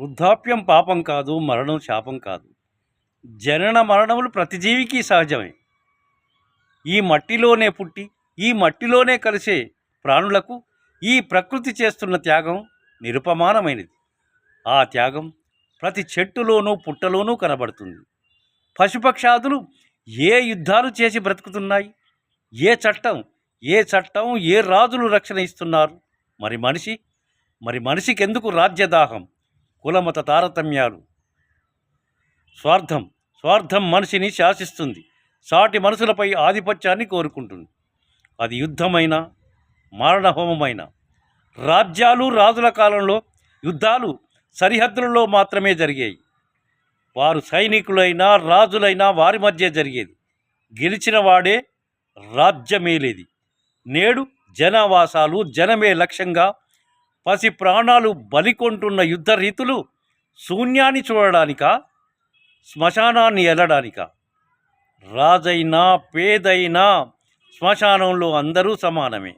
వృద్ధాప్యం పాపం కాదు మరణం శాపం కాదు. జనన మరణములు ప్రతి జీవికి సహజమే. ఈ మట్టిలోనే పుట్టి ఈ మట్టిలోనే కలిసే ప్రాణులకు ఈ ప్రకృతి చేస్తున్న త్యాగం నిరుపమానమైనది. ఆ త్యాగం ప్రతి చెట్టులోనూ పుట్టలోనూ కనబడుతుంది. పశుపక్షాదులు ఏ యుద్ధాలు చేసి బ్రతుకుతున్నాయి? ఏ చట్టం ఏ చట్టం ఏ రాజులు రక్షణ ఇస్తున్నారు? మరి మనిషి మరి మనిషికెందుకు రాజ్యదాహం? కులమత తారతమ్యాలు. స్వార్థం స్వార్థం మనిషిని శాసిస్తుంది. సాటి మనుషులపై ఆధిపత్యాన్ని కోరుకుంటుంది. అది యుద్ధమైన మారణహోమమైన రాజ్యాలు రాజుల కాలంలో యుద్ధాలు సరిహద్దులలో మాత్రమే జరిగాయి. వారు సైనికులైనా రాజులైనా వారి మధ్య జరిగేది. గెలిచిన వాడే రాజ్యమేలేది. నేడు జనావాసాలు జనమే లక్ష్యంగా పసి ప్రాణాలు బలికొంటున్న యుద్ధ రీతులు శూన్యాన్ని చూడడానిక? శ్మశానాన్ని ఎల్లడానిక? రాజైనా పేదైనా శ్మశానంలో అందరూ సమానమే.